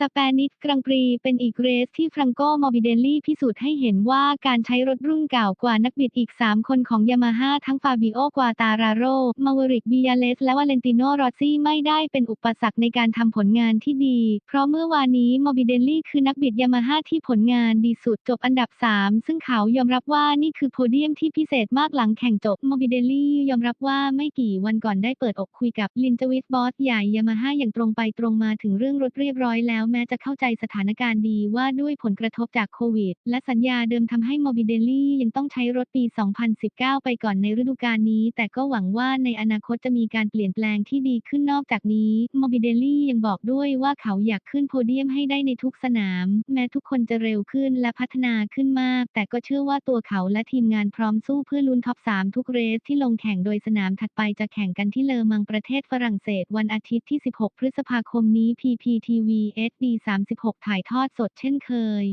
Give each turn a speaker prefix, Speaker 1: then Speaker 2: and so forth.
Speaker 1: สเปนิชกรังปรีเป็นอีกเรสที่ฟรังโกมอร์บิเดลลี่พิสูจน์ให้เห็นว่าการใช้รถรุ่นเก่ากว่านักบิดอีก 3 คนของยามาฮ่าทั้งฟาบิโอกวาตาราโร มาวริกบิยาเลส และวาเลนติโนรอซี่ไม่ได้เป็นอุปสรรคในการทำผลงานที่ดี เพราะเมื่อวานนี้มอร์บิเดลลี่คือนักบิดยามาฮ่าที่ผลงานดีสุดจบอันดับ 3 ซึ่งเขายอมรับว่านี่คือโพเดียมที่พิเศษมากหลังแข่งจบมอร์บิเดลลี่ยอมรับว่าไม่กี่วันก่อนได้เปิดอกคุยกับลินจวิสบอสใหญ่ยามาฮ่าอย่างตรงไปตรงมาถึงเรื่องรถเรียบร้อยแล้วแม้จะเข้าใจสถานการณ์ดีว่าด้วยผลกระทบจากโควิด และสัญญาเดิมทำให้มอบิเดลลี่ยังต้องใช้รถปี 2019 ไปก่อนในฤดูกาลนี้ แต่ก็หวังว่าในอนาคตจะมีการเปลี่ยนแปลงที่ดีขึ้นนอกจากนี้มอบิเดลลี่ยังบอกด้วยว่าเขาอยากขึ้นโพเดียมให้ได้ในทุกสนาม แม้ทุกคนจะเร็วขึ้นและพัฒนาขึ้นมาก แต่ก็เชื่อว่าตัวเขาและทีมงานพร้อมสู้เพื่อลุ้นท็อป 3 ทุกเรสที่ลงแข่งโดยสนามถัดไปจะแข่งกันที่เลอมังประเทศฝรั่งเศสวันอาทิตย์ที่ 16 พฤษภาคมนี้ PPTV S HD 36 ถ่ายทอดสดเช่นเคย